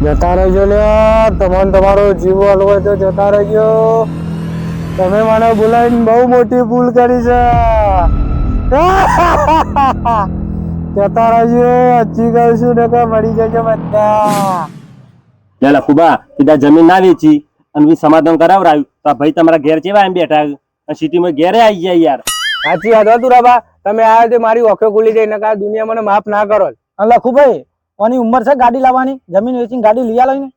જતા રહેજો ને તમને તમારો જીવ હલવો હોય તો જતા રહેજો. તમે મને બોલાવીને બહુ મોટી ભૂલ કરી છે. જતા રહેજો. હજી કહું છું ને કે મળી જજો બધા. લેલા ખુબા સીધા જમીન ના વેચી અને વી સમાધાન કરાવરાયું તો આ ભાઈ તમારા ઘેર ચેવા એમ બેઠા અને સિટીમાં ઘેરે આવી જાય યાર. સાચી વાત હતું રાબા. તમે આ તે મારી ઓખે ખુલી જઈને નકા દુનિયા મને માફ ના કરો. લખું કોની ઉંમર છે ગાડી લાવવાની? જમીન વેચીને ગાડી લઈ લઈને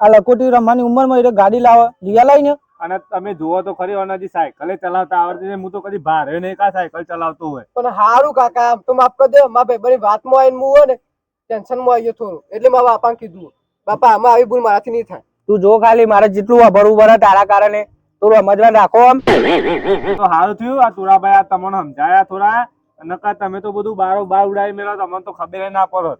આ લકોટી રમવાની ઉંમરમાં એટલે ગાડી લાવે લઈ લઈને અને તમે જુઓ તો ખરી ઓનાજી સાયકલે ચલાવતા આવડતી હું તો કદી ભારે નહીં કા સાયકલ ચલાવતો હોય. પણ સારું કાકા તો માફ કરી દો મારા ભાઈ બની વાતમાં આવીને હું હોય ને ટેન્શનમાં આવી ગયો થોડું. એટલે મારા બાપાને કીધું બાપા આમાં આવી ભૂલ મારાથી નહીં થાય. તું જો ખાલી મારે જેટલું ભરવું ભરે તારા કારણે. થોડું સમજવા રાખો આમ. તો સારું થયું આ તુરાભાઈ આ તમને સમજાયા થોડા. નકા તમે તો બધું બારો બાર ઉડાવી મેળો તમને તો ખબર ના પડો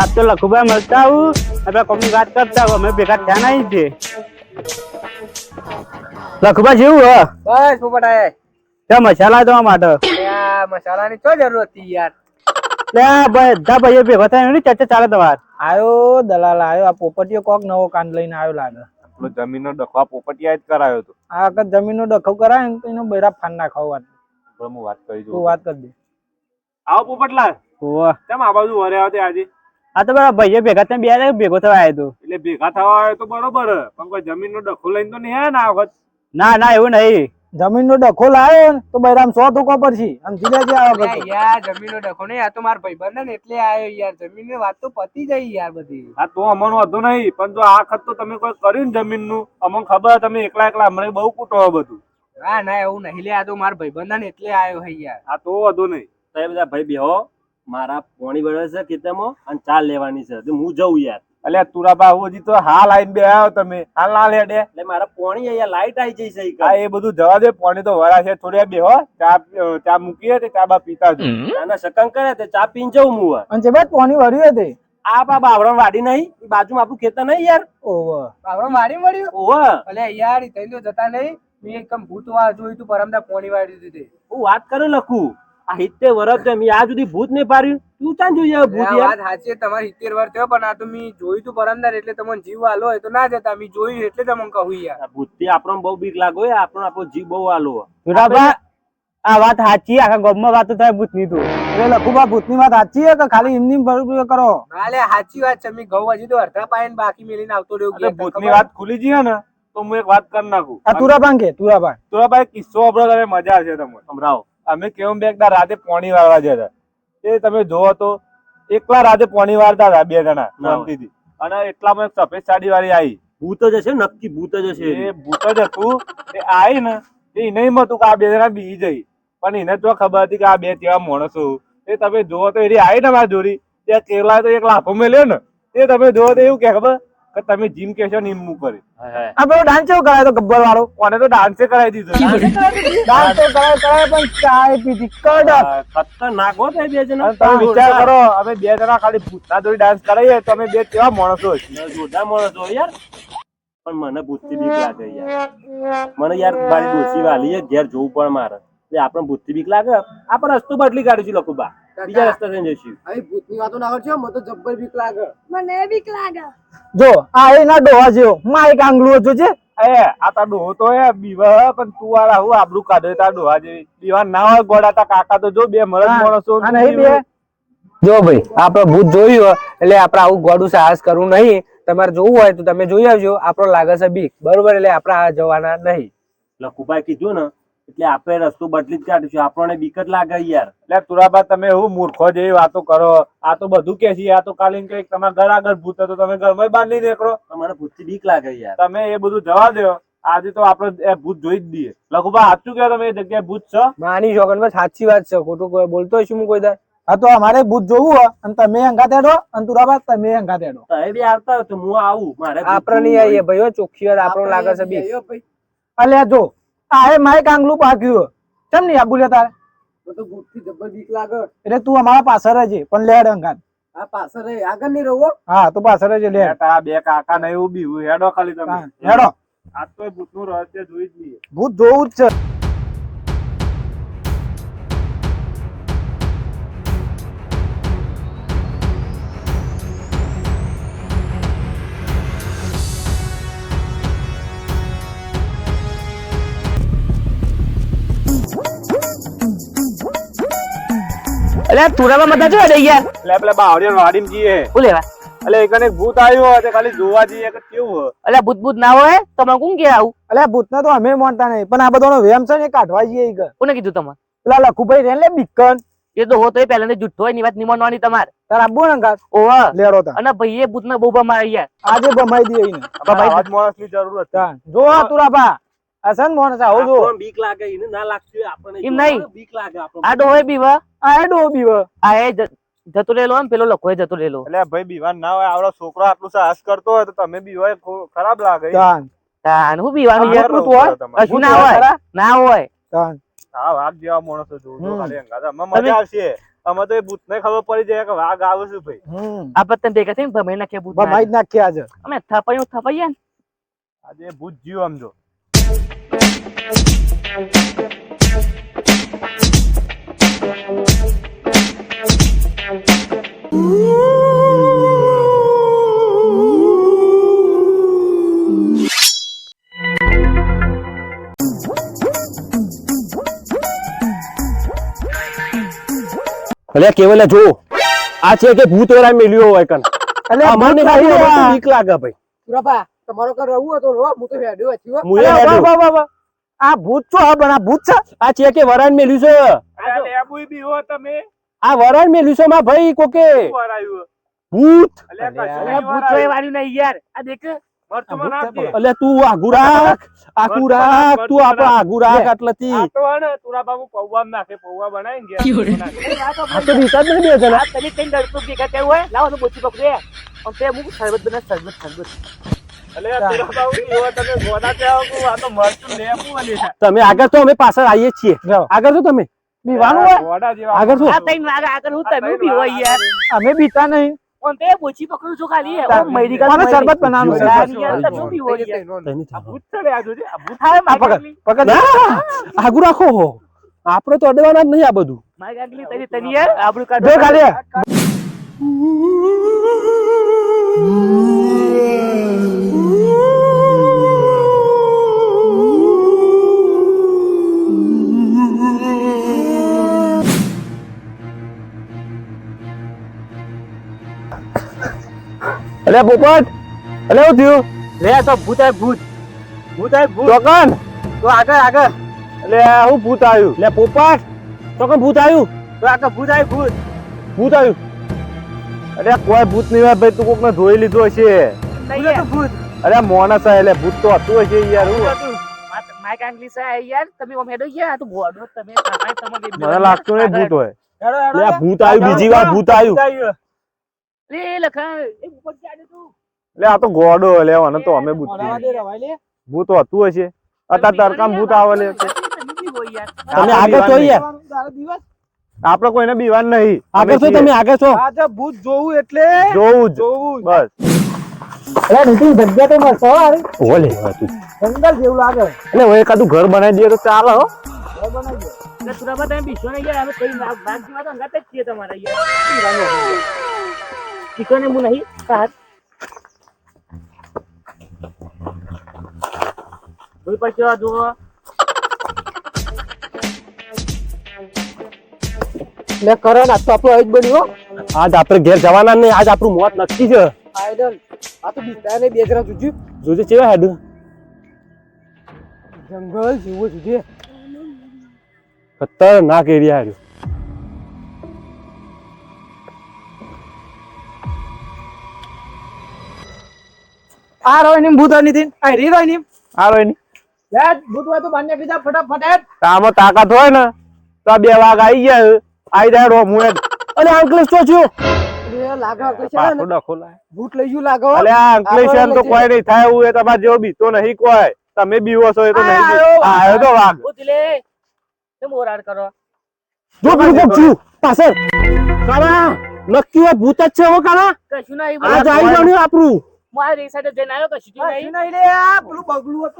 આ તો લખુભાઈ મળતા આવું. આપણે કોમની વાત કરતા આવું. અમે ભેગા થયા નહીં છે. લખુભાઈ જેવું હ? બસ પોપટાએ તે મસાલા દવા માટે. મસાલાની શું જરૂર હતી યાર. લે બધા ભાઈઓ ભેગા થાય એની ચર્ચા ચાલે તમાર આયો દલાલ આયો. આ પોપટીયો કોક નવો કાંડ લઈને આવ્યો લાગે. આપણો જમીનનો ડખવા પોપટિયા જ કરાયો તો આ જમીનનો ડખો કરાય ને તો એનો બૈરા ફાન નાખાવ વાત. હું વાત કરી તું દઉં વાત કરી દે. આવો પોપટલાલ. ઓવા કેમ આ બાજુ વરે આવતે આજે? આ તો બરાબર ભાઈએ ભેગા થયા બે જણા ભેગો થવા આવ્યો તું. એટલે ભેગા થવા આવ્યો તો બરોબર પણ કોઈ જમીનનો ડખો લઈને તો નહીં હે ને આ વખત? ના ના એવું નહીં. જમીનનો ડખો લાવ્યો ને તો બૈરામ સો ધોકો પડશે. આમ જીજા જે આ વખત યાર જમીન જમીનનો ડખો નહીં આ તો ભાઈ ભાઈબંધ ને એટલે આવ્યો યાર. જમીનની વાત તો પતી જાય યાર બધી. હા તો અમન વધુ નહીં પણ જો આ ખત તો તમે કોઈ કર્યું ને જમીનનું અમને ખબર તમે એકલા એકલા હમણાં બહુ કૂટો બધું. ના ના એવું નહીં. લે આ તો ભાઈ ભાઈબંધ ને એટલે આવ્યો હૈ યાર. આ તો વધુ નહીં. તો એ બધા ભાઈ બેહો મારા પોણી વળે છે ખેતરમાં અને ચાલ લેવાની છે. તો હું જઉં યાર. અલ્યા તુરાબા હજી તો હાલ આઈને બે આવ્યો તમે. હાલ ના લે ડે. એટલે મારા પોણી અહીંયા લાઈટ આવી જઈ છે હા એ બધું જવા દે. પોણી તો વરા છે. થોડી બે હો ચા ચા મૂકીએ તે ચા બા પીતા જ. નાના શકંક કરે તે ચા પીન જઉં હું અને જે બાદ પોની વર્યું હતી આ બા બાવરણ વાડી નહીં. બાજુ બાજુમાં આપણું ખેતર નહીં યાર. ઓવ બાવરણ વાડી મળ્યું ઓહ. અલ્યા યાર તઈ તો જતા નહીં. મેં એકદમ ભૂત વા જોયું તું પરમદા પોણી વાળી દીધી હું વાત કરું લખું. આ સિત્તેર વર્ષ છે મેં આ સુધી ભૂત નહીં પાડ્યું. તું ચાં જોઈએ ભૂત યાર? વાત સાચી તમારે સિત્તેર વર્ષ થયો પણ આ તો મેં જોયું તું પરમદાર એટલે તમને જીવ આલો હોય તો ના જતા મેં જોયું એટલે તમને કહું યાર. ભૂત ભૂતથી આપણો બહુ બીક લાગો હોય આપણને આપણો જીવ બહુ આલો બરાબર આ વાત સાચી આખા ગામમાં વાત થાય ભૂતની તો. એ લખુબા ભૂતની વાત સાચી છે કે ખાલી એમની બરોબર કરો? ના સાચી વાત છે મેં ગૌ હજી તો અડધા પાયન ને બાકી મેલીને આવતો રહ્યો એટલે ભૂત ભૂતની વાત ખુલી જઈએ ને તો હું એક વાત કરી નાખું. આ તુરાબાન કે તુરાબાન તુરાભાઈ કિસ્સો આપણો તમે મજા છે તમને. સંભળાવો. અમે કેવું બે એકદા રાતે પોણી વાળવા જતા એ તમે જોવો તો એકલા રાતે પોણી વાળતા હતા બે જણા શાંતિથી. અને એટલામાં એક સફેદ સાડી વાળી આવી ભૂત જ હશે નક્કી ભૂત જ હશે એ ભૂત જ હતું. એ આવી ને એ એમ હતું કે આ બે જણા બી જઈ. પણ એને તો ખબર હતી કે આ બે કેવા માણસો. એ તમે જોવો તો એ આવી ને મારી જોડી. ત્યાં કેરલા તો એક લાફો મેલ્યો ને. એ તમે જોવો તો એવું કે ખબર? કે તમે જીમ કહેશો ને એમ હું કરી. આ પેલો ડાન્સ કેવો કરાયો તો ગબ્બર વાળો કોને તો ડાન્સે કરાવી દીધો. ડાન્સ તો કરાય કરાય પણ ચાય પીધી. કડક. ખતરનાક હો તે બે જણા. તમે વિચાર કરો અમે બે જણા ખાલી ભૂતના દોરી ડાન્સ કરાવીએ તો અમે બે કેવા માણસો જોરદાર માણસો હોય યાર. પણ મને ભૂતથી બીક લાગે યાર. મને યાર મારી ડોસી વાલી છે, ઘેર જોવું પણ મારે. એટલે આપણને ભૂતથી બીક લાગે. આપણે રસ્તો બદલી કાઢીશું લખુબા. બીજા રસ્તા થઈને જઈશું. અહીં ભૂતની વાતો ના કરજો મને તો જબ્બર બીક લાગે. મને બીક લાગે. જો આ એના ડોહા જેવો. માઈક આંગળું જોજે એ આ તાર ડોહો તો એ બીવા પણ તું આ હું આબરૂ કાઢે તાર ડોહા જેવી. બીવા ના હોય ગોડા તા કાકા તો જો બે મરદ માણસો નહીં બે? જો ભાઈ આપણે ભૂત જોયું હોય એટલે આપણે આવું ગોડું સાહસ કરવું નહીં. તમારે જોવું હોય તો તમે જોઈ આવજો. આપણો લાગે છે બીક. બરોબર એટલે આપણે આ જવાના નહીં. લખુભાઈ કીધું ને એટલે આપણે રસ્તો બદલી જ કાઢીશું. આપણને બીક જ લાગે યાર. એટલે તુરાબા તમે એવું મૂર્ખો જેવી વાતો કરો. આ તો બધું કે છે આ તો કાલી કે તમારા ઘર આગળ ભૂત હતો તમે ઘરમાં બહાર નહીં નીકળો. તમારે ભૂતથી બીક લાગે યાર. તમે એ બધું જવા દો. આજે તો આપણે એ ભૂત જોઈ જ દઈએ. લખુબા સાચું કે તમે એ જગ્યાએ ભૂત છો? માની જો બસ સાચી વાત છે. ખોટું કોઈ બોલતો છું હું કોઈ દર હા તો અમારે ભૂત જોવું હોય અને તમે અંગા તેડો અને તુરાબા તમે અંગા તેડો તમે બી આવતા તો હું આવું. મારે આપણે નહીં આવીએ ભાઈ હો, ચોખ્ખી વાત આપણો લાગે છે બી અલ્યા જો આ એ કાંગલું પાક્યું કેમ નહીં આબુ લે તારે? તો ભૂતથી જબ્બર બીક લાગે. એટલે તું અમારા પાછળ જ છે, પણ લેડ અંગાત આ પાછળ રહે. આગળ નહીં રહો હા. તો પાછળ જ લે. આ બે કાકા ને એવું બીવું હેડો ખાલી તમે. હેડો. આ તો ભૂતનું રહસ્ય જોઈ જ લઈએ. ભૂત જોવું જ છે. એટલે તુરામાં મતા જો દે યાર. લે પેલા બાવળીઓ વાડીમ જીએ હું લેવા? અલે એકને એક ભૂત આવ્યો હોય ખાલી જોવા જઈએ કે કેવું અલે ભૂત ભૂત ના હોય તમે કોણ કે આવું? અલે ભૂત ના તો અમે માનતા નહીં પણ આ બધો વેમ છે ને કાઢવા જઈએ ઈ કે. કોને કીધું તમારે? પેલા લખુભાઈ રે લે બિકન એ તો હોતો પેલા ને જુઠ્ઠો હોયની વાત નહીં માનવાની તમારે. તાર આબુ ને કાં? ઓવા લેરો તા. અને ભાઈએ ભૂતને બહુ બમાર યાર. આજે બમાઈ દઈએ ઈને. આપણે આજ જ માણસની જરૂર હતા. જો તુરા તુરાબા આ મોન સા હો જો બીક લાગે ઇને ના લાગતું આપણને એમ જો નહીં. બીક લાગે આપણને. આ ડોહે બીવા આ એ ડો બીવ. આ એ જતો રહેલો એમ પેલો લખો જતો રહેલો. એટલે ભાઈ બીવાન ના હોય આવડો છોકરો આટલું સાહસ કરતો હોય તો તમે બી હોય ખરાબ લાગે. તાન. તાન હું બીવાનું યાર રહેવું હોય. કશું ના હોય ના હોય. તાન. હા વાઘ જેવા માણસો જો ખાલી અંગાતા મજા આવશે. અમે તો એ ભૂત ને ખબર પડી જાય કે વાઘ આવે છે ભાઈ. આ પત્તન ભેગા થઈને ભમાઈ નાખ્યા ભૂત ભમાઈ નાખ્યા આજે અમે થપાયું થપાઈએ આજે ભૂત જીવ સમજો અલ્યા કેવલે જો. આ છે કે ભૂત ઓરા મેલ્યો હોય કન અલે ખાલી બીક લાગે ભાઈ. સુરાપા તમારો ઘર રહું તો રહો હું તો હેડ્યો છું. મુએ હેડ્યું. આ ભૂત છો આ બના ભૂત છે? આ છે કે વરાણ મેલ્યું છે? અરે લેબુય બી હો તમે. આ વરાણ મેલ્યું છે માં ભાઈ કોકે? ભૂત? અલ્યા ભૂત. જોઈ વાળ્યું નહીં યાર. આ દેખ તું આગુ રાખ આગુ રાખ તું આપણે આગુ રાખ આટલેથી. આ તો હે ને તુરા બાબુ પૌવામાં નાખે પૌવા બનાવી ગયા આ તો તો બે જણા. તમે ભેગા થયા હોય? લાવો તો બોચી પકડે તે મુક શરબત બના શરબત શરબત. તમે આગળ તો અમે પાછળ આવીએ છીએ. આગળ તો તમે? બીવાનું હોય? આગળ શું? આ ત્રણ વાગે આગળ હું તમે બી હોય યાર. અમે બીતા નહીં. અને તો અડવાના જ નહીં આ બધું. અલે પોપટ અલે શું થયું? લે આ તો ભૂત આય ભૂત. ભૂત આય ભૂત. ચોકન? તો આગળ આગળ. એટલે હું ભૂત આવ્યું. લે પોપટ ચોકન ભૂત આવ્યું? તો આગળ ભૂત આય ભૂત. ભૂત આવ્યું. અરે કોઈ ભૂત નહીં હોય ભાઈ તું કોક ને ધોઈ લીધો હશે. યાર. અરે મોણસ આ એટલે ભૂત તો હતું હશે યાર હું. મા- આંગલી સા યાર તમે ઓમ હેડો ગયા આ તો ગોડો તમે મને લાગતું નહીં ભૂત હોય. ભૂત આવ્યું બીજી વાર ભૂત આવ્યું. લે લખા. એ ઉપર જાડે તું. એટલે આ તો ગોડો લેવાનો તો અમે ભૂત લે. ભૂત હતું હશે. અત્યારે તડકામ ભૂત આવે લે. તમે આગળ છો યાર આપડે કોઈને બીવાન નહીં. આગળ છો તમે આગળ છો? આજે ભૂત જોવું એટલે જોવું જોવું બસ. અરે નીતિન જગ્યા તો મસ્ત હો ઓલે તું. જંગલ જેવું લાગે. એટલે હવે એકાદું ઘર બનાવી દઈએ તો ચાલે હો. ઘર બનાવી દે. એટલે સુરાબા તમે બીસો ને યાર અમે કઈ ભાગ ભાગ જેવા તો અંગાત જ છીએ તમારા યાર ચિકન એમ નહીં સાત કોઈ પર કેવા જુઓ લે કરો ને આજ તો આપણું આવી જ બન્યું હો આજ આપણે ઘેર જવાના નહીં આજ આપણું મોત નક્કી છે આયડન આ તો બીતા ને બે જણા જોજો જોજે ચેવા હેડ જંગલ જેવું જોજે ખતરનાક એરિયા રહ્યો આ રોયની ભૂત હોય નીતિન આ રી રોયની આ રહ્યો એની. લે ભૂત હોય તો બાંધી નાખી ફટાફટ. આમાં તાકાત હોય ને તો બે વાઘ આવી જાય આઈ જાય રો મુએ અને અંકલેશ તો છું. ભૂત લઈ ગયું લાગે. હો. અલે આ અંકલેશન તો આપણે કોઈ નહીં થાય એવું એ તમારે જેવો બીતો નહીં કોઈ. તમે બીવો છો એ તો નહીં આયો બીવો. આ આવ્યો તો વાઘ. ભૂત લે. કેમ ઓરાડ કરો? જો છું નક્કી ભૂત જ આપણું. આ બગલું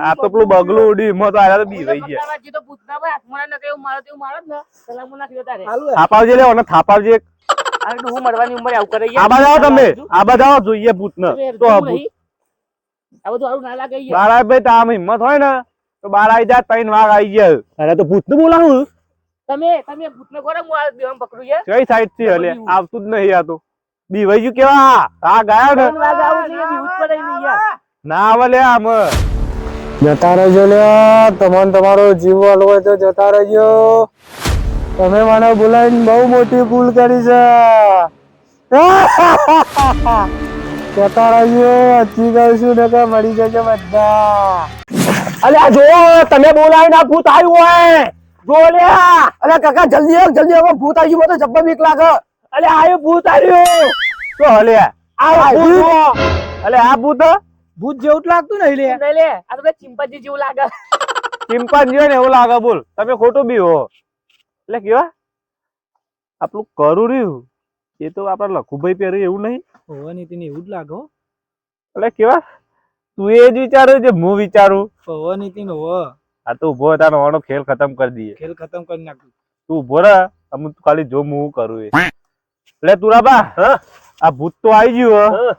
આ તો પેલું બગલું ઉડી મો તો આયા તો બી રહી ગયા. તો ભૂત ભાઈ હાથમાં ના કેવું મારો તેવું મારો ને. સલામ નાખી તારે થાપાવજે લે અને થાપાવજે એક. હું મરવાની ઉંમરે આવું કરે આ તમે. આ બાજુ જોઈએ ભૂત ને તો આ ભૂત આ બધું આવું ના લાગે યાર. ભાઈ તામ હિંમત હોય ને તો બાર આવી જાય ત્રણ વાઘ આવી જાય અરે તો ભૂત ને બોલાવું? તમે તમે ભૂતને કોને હું આ દેહમાં પકડું છે? કઈ સાઈડથી હલે આવતું જ નહીં આ તો. બીવાઈ વૈજુ કેવા? આ ગયા ને? આવું એટલે બી ઉપર આવીને યાર. ના. આવે લે આમ. જતા રહેજો લે તમને તમારો જીવ વાલો હોય તો જતા રહેજો. તમે મને બોલાવીને બહુ મોટી ભૂલ કરી છે. જતા રહેજો હજી છું ને કે મળી જશે બધા. અલ્યા જો તમે બોલાવીને આ ભૂત આવ્યું હોય. જો લ્યા અરે કાકા જલ્દી આવ જલ્દી આવ. ભૂત આવી ગયું તો જબ્બર બીક લાગે. અલ્યા આયું ભૂત આવ્યો તો હલે આ ભૂત અલે આ ભૂત ભૂત જેવું જ લાગતું ને લે નહીં લે આ તો ચિંપાંજી જેવું લાગે. ચિંપાંજી ને એવું લાગે બોલ. તમે ખોટું બી હો. એટલે કેવા આપણું કરું રહ્યું. એ તો આપડા લખુભાઈ પહેર્યું એવું નહીં. પવન તેને એવું જ લાગે હો. એટલે કેવા તું એ જ વિચારું જે હું વિચારું. પવન તેને હો. આ તો ઊભો તારો ખેલ ખતમ કરી દઈએ. ખેલ ખતમ કરી નાખ. તું ઊભો રહે અમુક ખાલી જો હું કરું એ. એટલે તુરાબા આ ભૂત તો આવી ગયું હા.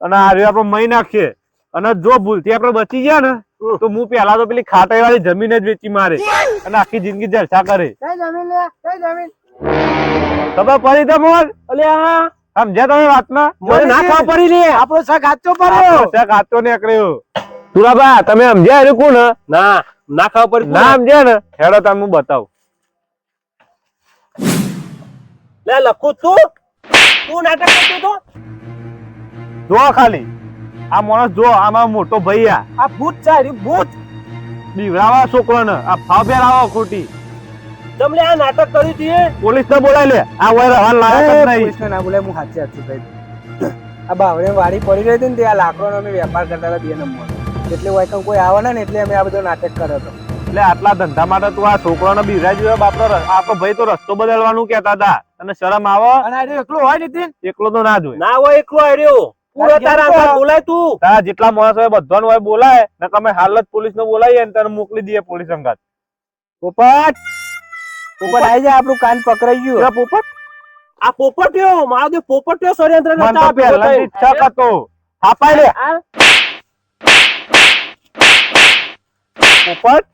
અને આ રહ્યું આપણે મહી નાખીએ. અને જો ભૂલથી આપણે બચી ગયા ને તો હું પેલા તો પેલી ખાટાઈ વાળી જમીન જ વેચી મારે અને આખી જિંદગી જલસા કરે. કઈ જમીન લે? કઈ જમીન? ખબર પડી તમને અલ્યા સમજ્યા તમે વાતમાં? મને ના ખબર પડી લે. આપણો શાક હાચો પડ્યો. શાક હાચો ને અકડ્યો તુરાબા તમે સમજ્યા એ કોણ ના ના ખબર પડી. ના સમજ્યા ને? હેડો તમે હું બતાવું. લે લખું તું તું નાટક કરતો તો જો ખાલી. આ માણસ જો આમાં મોટો ભૈયા આ. ભૂત છે ભૂત. બીવડાવા છોકરો ને આ ફાવ બેરાવા ખોટી. તમને આ નાટક કર્યું છે પોલીસ ને બોલાય લે. આ વય હાલ લાયક જ નહીં. પોલીસને ના બોલાય હું હાચી હાચી ભાઈ. આ બાવળે વાડી પડી રહી હતી ને તે આ લાકડોનો અમે વેપાર કરતા હતા બે નંબર એટલે હોય કે કોઈ આવે ને એટલે અમે આ બધો નાટક કર્યો હતો. એટલે આટલા ધંધા માટે તું આ છોકરાને બીવરાઈ જોયો બાપરો આપણો ભાઈ તો રસ્તો બદલવાનું કહેતા હતા. અને શરમ આવો? અને આ એકલો હોય નીતિન એકલો તો ના જોય ના હોય એકલો આવ્યો પૂરો તારા અંગાત બોલાય તું. તારા જેટલા માણસ હોય બધાને હોય બોલાય. ને તમે હાલ જ પોલીસ ને બોલાવીએ ને તને મોકલી દઈએ પોલીસ અંગાત. પોપટ! પોપટ. આવી જાય આપણું કાન પકડાઈ ગયું. પોપટ. આ પોપટ્યો મારો જે પોપટ્યો ષડયંત્ર મને તો રચાવા ભેગો પહેલાથી થયો. જ શક હાપાય લે. પોપટ.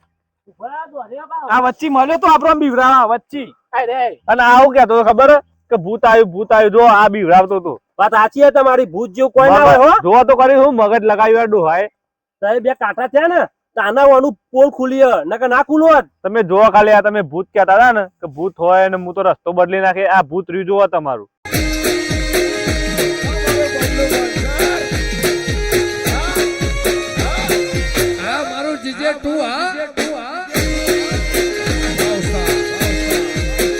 આ વચ્ચે મળ્યો તો આપણો બીવરાવા વચ્ચે. અને આવું કેતો ખબર? કે ભૂત આવ્યું ભૂત આવ્યું જો આ બીવરાવતો હતો. વાત સાચી છે તમારી ભૂત જેવું કોઈ ના હોય જોવા તો કરી હું મગજ લગાવ્યું આ ડોહાએ. સાહેબ બે કાંટા થયા ને તાના વાનું પોલ ખુલી. નકર ના ખુલ્લો. તમે જોવા ખાલી આ તમે ભૂત કહેતા હતા ને કે ભૂત હોય ને હું તો રસ્તો બદલી નાખે આ ભૂત રહ્યું જોવા તમારું.